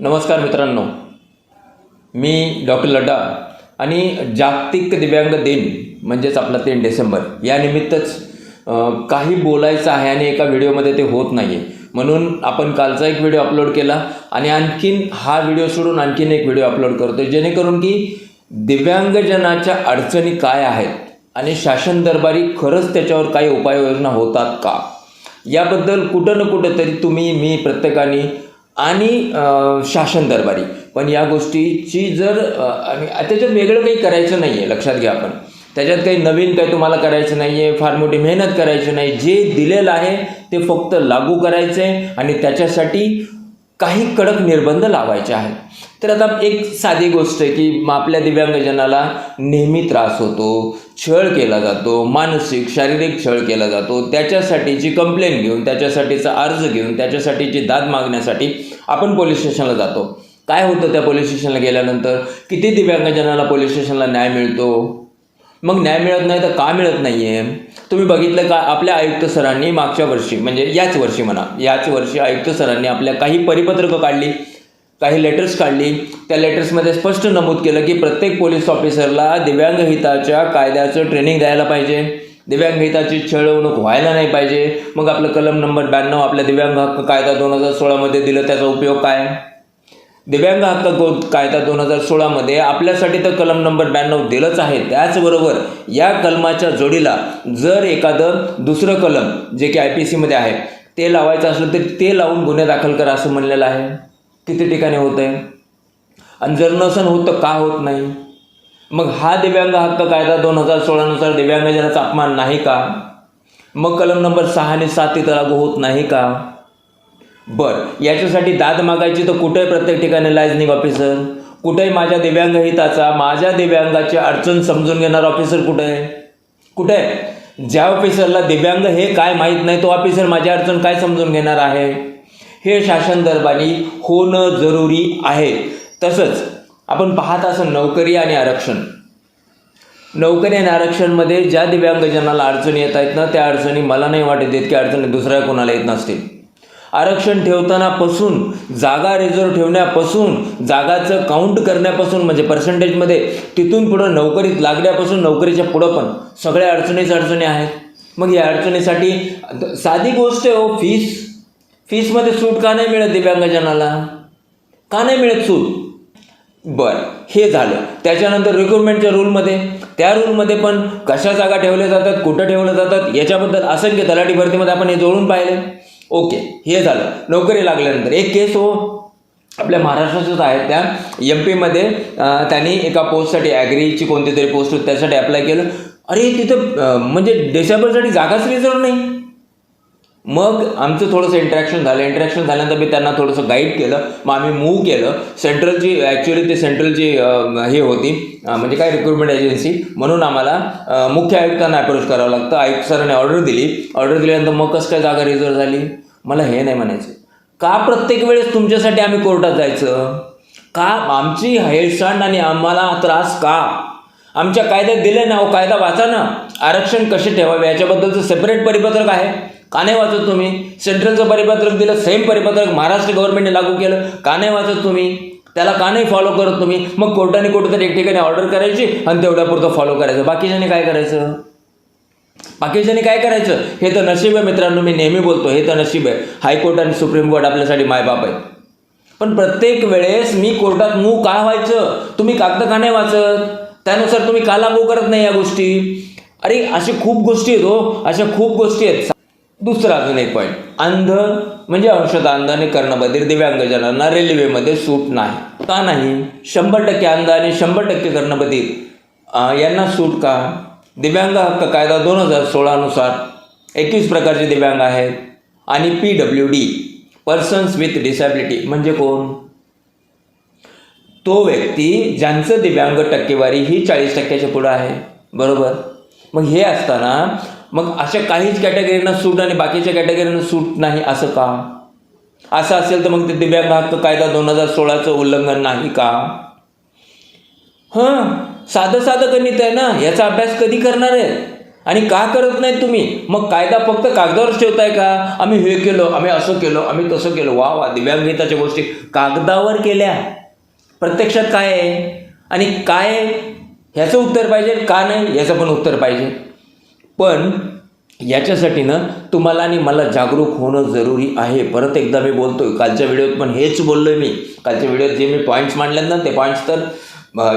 नमस्कार मित्रांनो. मी डॉक्टर लड्डा आणि जागतिक दिव्यांग दिन म्हणजेच आपला तीन डिसेंबर या निमित्तच काही बोलायचं आहे आणि एका व्हिडिओमध्ये ते होत नाही आहे म्हणून आपण कालचा एक व्हिडिओ अपलोड केला आणि आणखीन हा व्हिडिओ सोडून आणखीन एक व्हिडिओ अपलोड करतो जेणेकरून की दिव्यांगजनाच्या अडचणी काय आहेत आणि शासन दरबारी खरंच त्याच्यावर काही उपाययोजना होतात का? याबद्दल कुठं ना कुठं तरी तुम्ही मी प्रत्येकाने आणि शासन दरबारी. पण या गोष्टीची जर आणि त्याच्यात वेगळं काही करायचं नाही आहे लक्षात घ्या आपण. त्याच्यात काही नवीन काही तुम्हाला करायचं नाही आहे फार मोठी मेहनत करायची नाही. जे दिलेलं आहे ते फक्त लागू करायचं आहे आणि त्याच्यासाठी काही कडक निर्बंध लावायचे आहेत. तर आता एक साधी गोष्ट आहे की आपल्या दिव्यांगजनाला नेहमी त्रास होतो छळ केला जातो मानसिक शारीरिक छळ केला जातो त्याच्यासाठीची कंप्लेंट घेऊन त्याच्यासाठीचा अर्ज घेऊन त्याच्यासाठीची दाद मागण्यासाठी आपण पोलीस स्टेशनला जातो. काय होतं त्या पोलीस स्टेशनला गेल्यानंतर? किती दिव्यांगजनाला पोलीस स्टेशनला न्याय मिळतो. मग न्याय मिळत नाही तर का मिळत नाही आहे तुम्ही बघितलं का? आपल्या आयुक्त सरांनी मागच्या वर्षी म्हणजे याच वर्षी म्हणा याच वर्षी आयुक्त सरांनी आपल्या काही परिपत्रकं काढली. काही लेटर्स काढली. त्या लेटर्समध्ये स्पष्ट नमूद केलं की प्रत्येक पोलीस ऑफिसरला दिव्यांग हिताच्या कायद्याचं ट्रेनिंग द्यायला पाहिजे. दिव्यांग हिताची छळवणूक व्हायला नाही पाहिजे. मग आपलं कलम नंबर ब्याण्णव आपल्या दिव्यांग हक्क कायदा दोन हजार सोळामध्ये दिलं त्याचा उपयोग काय? दिव्यांग हक्क गो- कायदा दोन हजार सोळामध्ये आपल्यासाठी तर कलम नंबर ब्याण्णव दिलंच आहे. त्याचबरोबर या कलमाच्या जोडीला जर एखादं दुसरं कलम जे की आय पी सीमध्ये आहे ते लावायचं असलं तर ते लावून गुन्हे दाखल करा असं म्हणलेलं आहे. किती ठिकाणी होत आहे आणि जर नसन होत तर का होत नाही? मग हा दिव्यांग हक्क कायदा दोन हजार सोळानुसार दिव्यांगजनाचा अपमान नाही का? मग कलम नंबर सहा आणि सात तिथं लागू होत नाही का? बर याच्यासाठी दाद मागायची तर कुठे प्रत्येक ठिकाणी लायझनिंग ऑफिसर? कुठे माझ्या दिव्यांग हिताचा? माझ्या दिव्यांगाची अडचण समजून घेणार ऑफिसर कुठे आहे कुठे आहे? ज्या ऑफिसरला दिव्यांग हे काय माहीत नाही तो ऑफिसर माझी अडचण काय समजून घेणार आहे? हे शासन दरबारी होणं जरुरी आहे. तसंच आपण पाहत असं नोकरी आणि आरक्षण. नोकरी आणि आरक्षणमध्ये ज्या दिव्यांगजनाला अडचणी येत आहेत ना त्या अडचणी मला नाही वाटत येत की अडचणी दुसऱ्या कोणाला येत नसतील. आरक्षण ठेवतानापासून जागा रिझर्व ठेवण्यापासून जागाचं काउंट करण्यापासून म्हणजे पर्सेंटेजमध्ये तिथून पुढं नोकरीत लागण्यापासून नोकरीच्या पुढं पण सगळ्या अडचणीच अडचणी आहेत. मग या अडचणीसाठी साधी गोष्ट आहे हो फीस फीसमध्ये सूट का नाही मिळत दिव्यांगजनाला का नाही मिळत सूट? बर हे झालं. त्याच्यानंतर रिक्रुटमेंटच्या रूलमध्ये त्या रूलमध्ये पण कशा जागा ठेवल्या जातात कुठं ठेवल्या जातात याच्याबद्दल असंख्य तलाठी भरतीमध्ये आपण हे जोडून पाहिले. ओके हे झालं. नोकरी लागल्यानंतर. एक केस हो. आपल्या महाराष्ट्राच्याच आहेत त्या. एम पीमध्ये त्यांनी एका पोस्टसाठी ॲग्रीची कोणती तरी पोस्ट होती त्यासाठी अप्लाय केलं. अरे तिथं म्हणजे डिसेंबरसाठी जागाच रिझर्व नाही. मग आमचं थोडंसं इंटरॅक्शन झालं. इंटरॅक्शन झाल्यानंतर मी त्यांना थोडंसं गाईड केलं. मग आम्ही मूव्ह केलं. सेंट्रलची ॲक्च्युली ते सेंट्रलची हे होती म्हणजे काय रिक्रुटमेंट एजन्सी म्हणून आम्हाला मुख्य आयुक्तांना अप्रोच करावं लागतं. आयुक्त सरांनी ऑर्डर दिली. ऑर्डर दिल्यानंतर मग कसं काय जागा रिझर्व झाली? मला हे नाही म्हणायचं. का प्रत्येक वेळेस तुमच्यासाठी आम्ही कोर्टात जायचं? का आमची हेळसांड आणि आम्हाला त्रास का? आमच्या कायद्यात दिले ना हो? कायदा वाचा ना. आरक्षण कसे ठेवावे? याच्याबद्दलचं सेपरेट परिपत्रक आहे. का नाही वाचत तुम्ही? सेंट्रलचं परिपत्रक दिलं सेम परिपत्रक महाराष्ट्र गव्हर्नमेंटने लागू केलं. का नाही वाचत तुम्ही? त्याला का नाही फॉलो करत तुम्ही? मग कोर्टाने कुठेतरी एक ठिकाणी ऑर्डर करायची आणि तेवढ्यापुरतं फॉलो करायचं. बाकीच्याने काय करायचं? बाकीच्याने काय करायचं? हे तर नशीब आहे मित्रांनो मी नेहमी बोलतो हे तर नशीब आहे. हायकोर्ट आणि सुप्रीम कोर्ट आपल्यासाठी मायबाप आहे पण प्रत्येक वेळेस मी कोर्टात मूव का व्हायचं? तुम्ही कागद का नाही वाचत? त्यानुसार तुम्ही का लागू करत नाही या गोष्टी? अरे अशा खूप गोष्टी आहेत हो. अशा खूप गोष्टी आहेत. दुसरा अजून एक पॉईंट अंध म्हणजे अंशतः अंध आणि कर्णबधीर दिव्यांगजनांना रेल्वेमध्ये सूट नाही. का नाही? शंभर टक्के अंध आणि शंभर टक्के कर्णबधीर यांना सूट का? दिव्यांग हक्क कायदा दोन हजार सोळानुसार एकवीस प्रकारचे दिव्यांग आहेत. आणि P W D persons with disability म्हणजे कोण? तो व्यक्ती ज्यांचं दिव्यांग टक्केवारी ही चाळीस टक्क्याच्या पुढं आहे. बरोबर? मग हे असताना मग अशा काहीच कॅटेगरींना सूट आणि बाकीच्या कॅटेगरींना सूट नाही असं का? असं असेल तर मग ते दिव्यांग हक्क कायदा दोन हजार सोळाचं उल्लंघन नाही का? हां साधं साधं गणित आहे ना याचा अभ्यास कधी करणार आहे? आणि का करत नाही तुम्ही? मग कायदा फक्त कागदावरच ठेवताय का? आम्ही हे केलं आम्ही असं केलं आम्ही तसं केलं. वा वा दिव्यांग हिताच्या गोष्टी कागदावर केल्या. प्रत्यक्षात काय आहे? आणि काय आहे? ह्याचं उत्तर पाहिजे का नाही याचं पण उत्तर पाहिजे. पण याच्यासाठी ना तुम्हाला आणि मला जागरूक होणं जरुरी आहे. परत एकदा मी बोलतो आहे कालच्या व्हिडिओत पण हेच बोललो आहे मी. कालच्या व्हिडिओत जे मी पॉईंट्स मांडलेत ना ते पॉईंट्स तर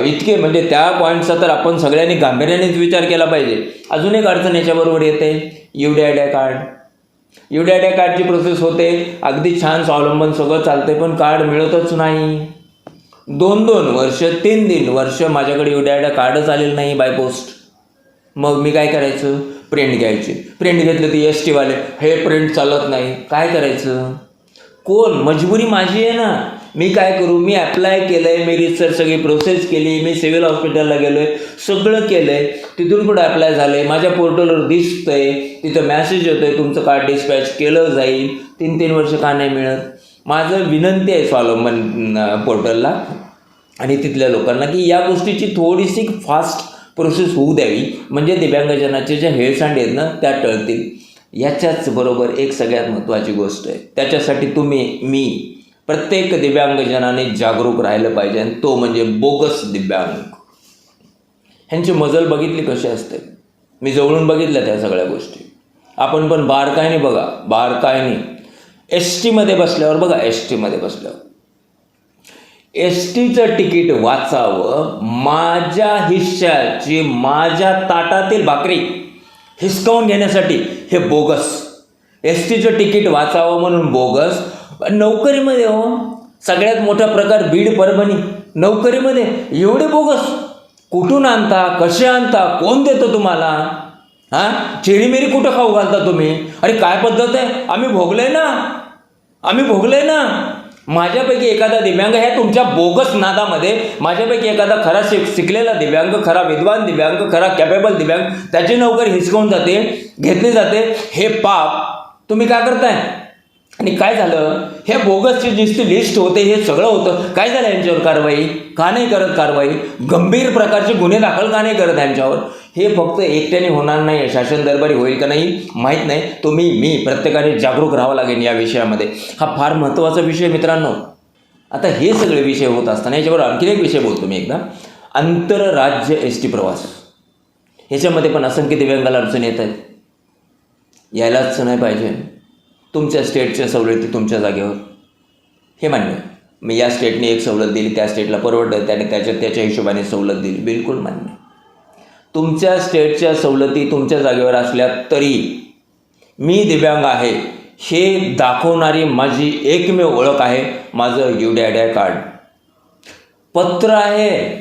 इतके म्हणजे त्या पॉईंटचा तर आपण सगळ्यांनी गांभीर्यानेच विचार केला पाहिजे. अजून एक अडचण याच्याबरोबर येते UDID card UDID कार्डची प्रोसेस होते अगदी छान स्वावलंबन सगळं चालते पण कार्ड मिळतच नाही. दोन दोन वर्ष तीन तीन वर्ष माझ्याकडे युडी आयडिया कार्डच आलेलं नाही बाय पोस्ट मग मी काय करायचं? प्रिंट घ्यायची. प्रिंट घेतलं ती एस टीवाले हे प्रिंट चालत नाही. काय करायचं? कोण? मजबुरी माझी आहे ना. मी काय करू? मी अप्लाय केलं आहे मी रिसर्च सगळी प्रोसेस केली. मी सिव्हिल हॉस्पिटलला गेलो आहे सगळं केलं आहे तिथून पुढे अप्लाय झालं आहे माझ्या पोर्टलवर दिसतंय. तिथं मॅसेज येतो आहे तुमचं कार्ड डिस्पॅच केलं जाईल. तीन तीन वर्ष का नाही मिळत? माझं विनंती आहे स्वावलंबन पोर्टलला आणि तिथल्या लोकांना की या गोष्टीची थोडीशी फास्ट प्रोसेस होऊ द्यावी. म्हणजे दिव्यांगजनाचे ज्या हेळसांड आहेत ना त्या टळतील. याच्याच बरोबर एक सगळ्यात महत्त्वाची गोष्ट आहे. त्याच्यासाठी तुम्ही मी प्रत्येक दिव्यांगजनाने जागरूक राहिलं पाहिजे. आणि तो म्हणजे बोगस दिव्यांग. ह्यांची मजल बघितली कशी असते? मी जवळून बघितलं त्या सगळ्या गोष्टी. आपण पण बारकाईने बघा. बारकाईने. एस टीमध्ये बसल्यावर बघा एस टीमध्ये बसल्यावर. एस टीचं तिकीट वाचावं माझ्या हिश्श्याची माझ्या ताटातील भाकरी हिसकावून घेण्यासाठी हे बोगस. एस टीचं तिकीट वाचावं म्हणून बोगस. नोकरीमध्ये हो सगळ्यात मोठा प्रकार बीड परभणी. नोकरीमध्ये एवढे बोगस. कुठून आणता कसे आणता कोण देतं तुम्हाला? हां? चिरीमिरी कुठं खाऊ घालता तुम्ही? अरे काय पद्धत आहे? आम्ही भोगलोय ना. आम्ही भोगलोय ना. माझ्यापैकी एखादा दिव्यांग ह्या तुमच्या बोगस नादामध्ये माझ्यापैकी एखादा खरा शिक शिकलेला दिव्यांग खरा विद्वान दिव्यांग खरा कॅपेबल दिव्यांग त्याची नोकरी हिसकवून जाते घेतली जाते. हे पाप तुम्ही काय करताय? आणि काय झालं? हे बोगसची नुसती लिस्ट होते हे सगळं होतं. काय झालं यांच्यावर कारवाई? का नाही करत कारवाई? गंभीर प्रकारचे गुन्हे दाखल का नाही करत यांच्यावर? हे फक्त एकट्याने होणार नाही शासन दरबारी होईल का नाही माहीत नाही. तुम्ही मी प्रत्येकाने जागरूक राहावं लागेल या विषयामध्ये. हा फार महत्त्वाचा विषय मित्रांनो. आता हे सगळे विषय होत असताना याच्यावर आणखीन एक विषय बोलतो मी एकदा. आंतरराज्य एस टी प्रवास. ह्याच्यामध्ये पण असंख्य दिव्यांगाला अडचण येत आहेत. यायलाच नाही पाहिजे. तुमच्या स्टेटच्या सवलती तुमच्या जागेवर. हे मान्य मी मग या स्टेटने एक सवलत दिली त्या स्टेटला परवडलं त्याने त्याच्या त्याच्या हिशोबाने सवलत दिली. बिलकुल मान्य तुमच्या स्टेटच्या सवलती तुमच्या जागेवर असल्या तरी मी दिव्यांग आहे. हे दाखवणारी माझी एकमेव ओळख आहे. माझं युडॅडॅ कार्ड पत्र आहे.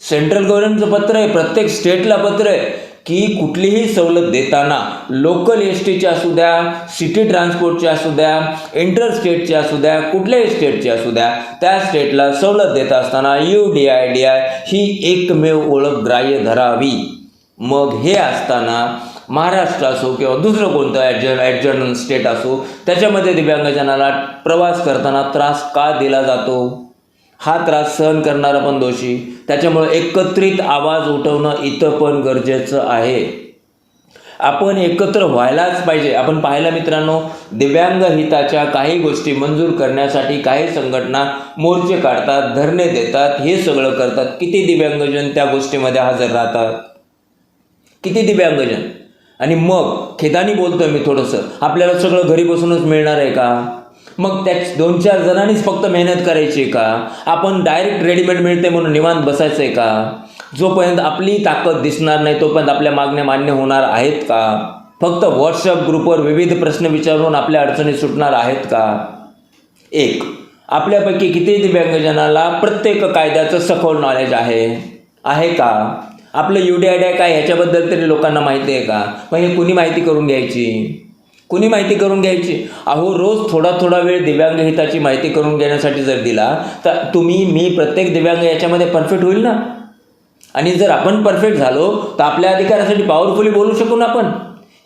सेंट्रल गव्हर्नमेंटचं पत्र आहे. प्रत्येक स्टेटला पत्र आहे. की कुठलीही सवलत देताना लोकल एस टीची असू द्या सिटी ट्रान्सपोर्टची असू द्या इंटर स्टेटची असू द्या कुठल्याही स्टेटची असू द्या त्या स्टेटला सवलत देत असताना U D I D I ही एकमेव ओळख ग्राह्य धरावी. मग हे असताना महाराष्ट्र असो किंवा दुसरं कोणतं ॲडजन ॲडजन स्टेट असो त्याच्यामध्ये दिव्यांगजनाला प्रवास करताना त्रास का दिला जातो? हा त्रास सहन करणारा पण दोषी. त्याच्यामुळे एकत्रित आवाज उठवणं इथं पण गरजेचं आहे. आपण एकत्र व्हायलाच पाहिजे. आपण पाहिलं मित्रांनो दिव्यांग हिताच्या काही गोष्टी मंजूर करण्यासाठी काही संघटना मोर्चे काढतात धरणे देतात हे सगळं करतात. किती दिव्यांगजन त्या गोष्टीमध्ये हजर राहतात? किती दिव्यांगजन? आणि मग खेदानी बोलतोय मी थोडंसं. आपल्याला सगळं घरी बसूनच मिळणार आहे का? मग त्या दोन चार जणांनीच फक्त मेहनत करायची आहे का? आपण डायरेक्ट रेडीमेड मिळते म्हणून निवांत बसायचं आहे का? जोपर्यंत आपली ताकद दिसणार नाही तोपर्यंत आपल्या मागण्या मान्य होणार आहेत का? फक्त व्हॉट्सअप ग्रुपवर विविध प्रश्न विचारून आपल्या अडचणी सुटणार आहेत का? एक आपल्यापैकी किती दिव्यांगजनाला प्रत्येक कायद्याचं सखोल नॉलेज आहे. आहे का? आपलं U D I D I काय ह्याच्याबद्दल तरी लोकांना माहिती आहे का? मग हे कुणी माहिती करून घ्यायची? कुणी माहिती करून घ्यायची? अहो रोज थोडा थोडा वेळ दिव्यांग हिताची माहिती करून घेण्यासाठी जर दिला तर तुम्ही मी प्रत्येक दिव्यांग याच्यामध्ये परफेक्ट होईल ना? आणि जर आपण परफेक्ट झालो तर आपल्या अधिकारासाठी पॉवरफुली बोलू शकू ना आपण?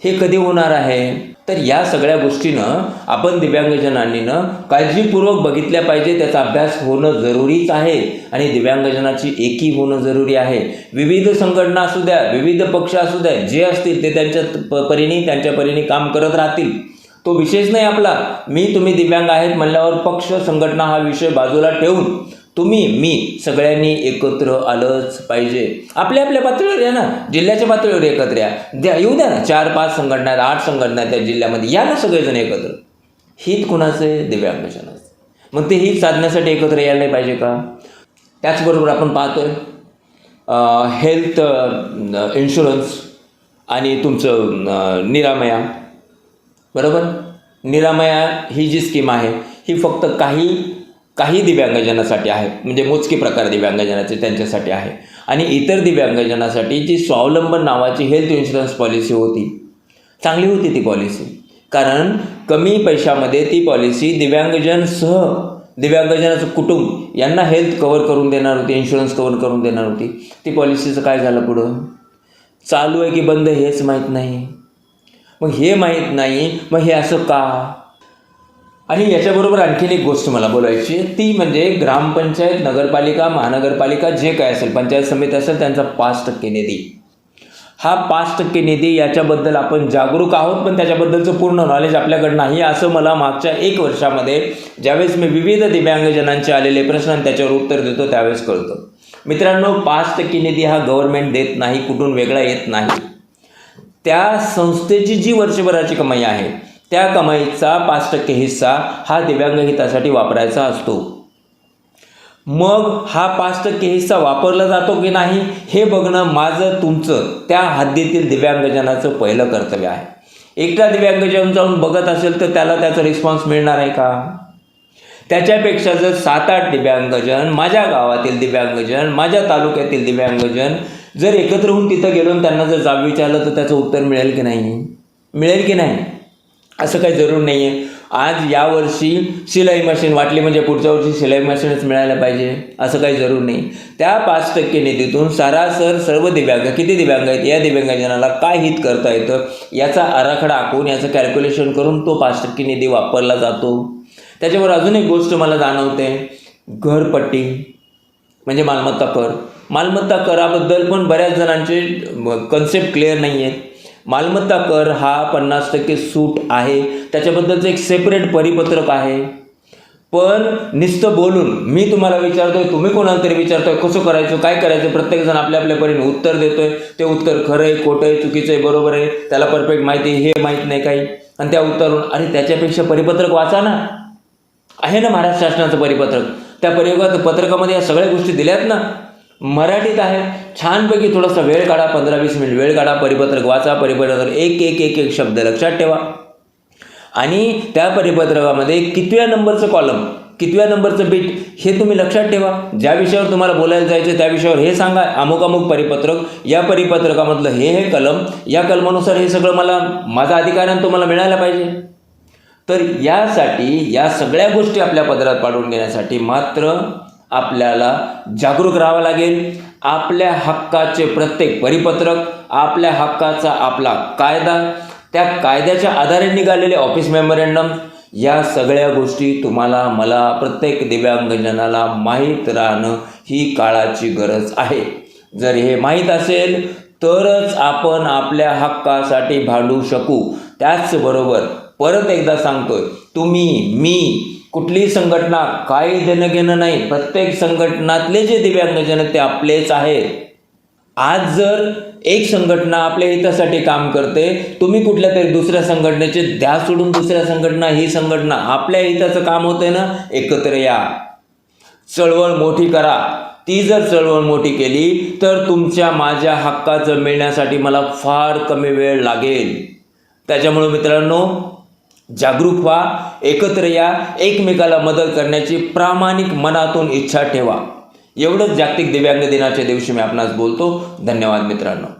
हे कधी होणार आहे? तर या सगळ्या गोष्टीनं आपण दिव्यांगजनांनीनं काळजीपूर्वक बघितल्या पाहिजे त्याचा अभ्यास होणं जरुरीच आहे आणि दिव्यांगजनाची एकी होणं जरुरी आहे. विविध संघटना असू द्या विविध पक्ष असू द्या जे असतील ते त्यांच्या प- परीने त्यांच्या परीने काम करत राहतील. तो विषयच नाही आपला. मी तुम्ही दिव्यांग आहेत म्हणल्यावर पक्ष संघटना हा विषय बाजूला ठेवून तुम्ही मी सगळ्यांनी एकत्र आलंच पाहिजे. आपल्या आपल्या पातळीवर या ना. जिल्ह्याच्या पातळीवर एकत्र या. द्या येऊ द्या ना. चार पाच संघटना आठ संघटना त्या जिल्ह्यामध्ये. या ना सगळेजण एकत्र. हित कुणाचं आहे? दिव्यांगजनाचं मग ते हित साधण्यासाठी एकत्र यायला नाही पाहिजे का? त्याचबरोबर आपण पाहतोय हेल्थ इन्शुरन्स आणि तुमचं निरामया. बरोबर? निरामया ही जी स्कीम आहे ही फक्त काही काही दिव्यांगजनासाठी आहे. म्हणजे मोजके प्रकार दिव्यांगजनाचे त्यांच्यासाठी आहे. आणि इतर दिव्यांगजनासाठी जी स्वावलंबन नावाची हेल्थ इन्शुरन्स पॉलिसी होती चांगली होती ती पॉलिसी कारण कमी पैशामध्ये ती पॉलिसी दिव्यांगजनसह दिव्यांगजनाचं कुटुंब यांना हेल्थ कवर करून देणार होती इन्शुरन्स कवर करून देणार होती. ती पॉलिसीचं काय झालं पुढं? चालू आहे की बंद हेच माहीत नाही. मग हे माहीत नाही मग हे असं का? आणि याच्याबरोबर आणखीन एक गोष्ट मला बोलायची आहे, ती म्हणजे ग्रामपंचायत नगरपालिका महानगरपालिका जे काय असेल पंचायत समिती असेल त्यांचा पाच टक्के निधी. हा पाच टक्के निधी याच्याबद्दल आपण जागरूक आहोत पण त्याच्याबद्दलचं पूर्ण नॉलेज आपल्याकडं नाही असं मला मागच्या एक वर्षामध्ये ज्यावेळेस मी विविध दिव्यांगजनांचे आलेले प्रश्न त्याच्यावर उत्तर देतो त्यावेळेस कळतो. मित्रांनो पाच टक्के निधी हा गव्हर्नमेंट देत नाही कुठून वेगळा येत नाही. त्या संस्थेची जी वर्षभराची कमाई आहे त्या कमाईचा पाच टक्के हिस्सा हा दिव्यांग हितासाठी वापरायचा असतो. मग हा पाच टक्के हिस्सा वापरला जातो की नाही हे बघणं माझं तुमचं त्या हद्दीतील दिव्यांगजनाचं पहिलं कर्तव्य आहे. एकटा दिव्यांगजन जाऊन बघत असेल तर त्याला त्याचा रिस्पॉन्स मिळणार आहे का? त्याच्यापेक्षा जर सात आठ दिव्यांगजन माझ्या गावातील दिव्यांगजन माझ्या तालुक्यातील दिव्यांगजन जर एकत्र होऊन तिथं गेलो त्यांना जर जाब विचारलं तर त्याचं उत्तर मिळेल की नाही? मिळेल की नाही? असं काही जरूर नाही आहे आज यावर्षी शिलाई मशीन वाटली म्हणजे पुढच्या वर्षी शिलाई मशीनच मिळायला पाहिजे असं काही जरूर नाही. त्या पाच टक्के निधीतून सरासर सर्व दिव्यांग किती दिव्यांग आहेत या दिव्यांगजनाला काय हित करता येतं याचा आराखडा आखून याचं कॅल्क्युलेशन करून तो पाच टक्के निधी वापरला जातो. त्याच्यावर अजून एक गोष्ट मला जाणवते घरपट्टी म्हणजे मालमत्ता कर. मालमत्ता कराबद्दल पण बऱ्याच जणांचे कन्सेप्ट क्लिअर नाही आहेत मालमत्ता कर हा पन्नास टक्के सूट आहे. त्याच्याबद्दलचं एक सेपरेट परिपत्रक आहे. पण नुसतं बोलून मी तुम्हाला विचारतोय तुम्ही कोणाला तरी विचारतोय कसं करायचं काय करायचं प्रत्येकजण आपल्या आपल्या परीने उत्तर देतोय. ते उत्तर खरं आहे खोटं आहे चुकीचं आहे बरोबर आहे. त्याला परफेक्ट माहिती आहे, हे माहीत नाही काही. आणि त्या उत्तरून अरे त्याच्यापेक्षा परिपत्रक वाचा ना. आहे ना महाराष्ट्र शासनाचं परिपत्रक. त्या परिपत्र पत्रकामध्ये या सगळ्या गोष्टी दिल्यात ना. मराठीत आहे. छानपैकी थोडासा वेळ काढा पंधरा वीस मिनिट वेळ काढा परिपत्रक वाचा परिपत्रक एक एक एक एक शब्द लक्षात ठेवा. आणि त्या परिपत्रकामध्ये कितव्या नंबरचं कॉलम कितव्या नंबरचं बीट हे तुम्ही लक्षात ठेवा. ज्या विषयावर तुम्हाला बोलायला जायचं त्या विषयावर हे सांगा. अमुक अमुक परिपत्रक या परिपत्रकामधलं हे हे कलम या कलमानुसार हे सगळं मला माझा अधिकार तुम्हाला मिळायला पाहिजे. तर यासाठी या सगळ्या गोष्टी आपल्या पदरात पाडून घेण्यासाठी मात्र आपल्याला जागरूक राहावं लागेल. आपल्या हक्काचे प्रत्येक परिपत्रक आपल्या हक्काचा आपला कायदा त्या कायद्याच्या आधारे निघालेले ऑफिस मेमोरेंडम या सगळ्या गोष्टी तुम्हाला मला प्रत्येक दिव्यांगजनाला माहीत राहणं ही काळाची गरज आहे. जर हे माहीत असेल तरच आपण आपल्या हक्कासाठी भांडू शकू. त्याचबरोबर परत एकदा सांगतोय तुम्ही मी कुठलीही संघटना काही देणं घेणं नाही. प्रत्येक संघटनातले जे दिव्यांगजन ते आपलेच आहेत. आज जर एक संघटना आपल्या हितासाठी काम करते तुम्ही कुठल्या तरी दुसऱ्या संघटनेचे द्या सोडून दुसऱ्या संघटना ही संघटना आपल्या हिताचं काम होतंय ना एकत्र या. चळवळ मोठी करा. ती जर चळवळ मोठी केली तर तुमच्या माझ्या हक्काचं मिळण्यासाठी मला फार कमी वेळ लागेल. त्याच्यामुळे मित्रांनो जागरूक व्हा एकत्र या एकमेकाला मदत करण्याची प्रामाणिक मनातून इच्छा ठेवा. एवढंच जागतिक दिव्यांग दिनाच्या दिवशी मी आपणास बोलतो. धन्यवाद मित्रांनो.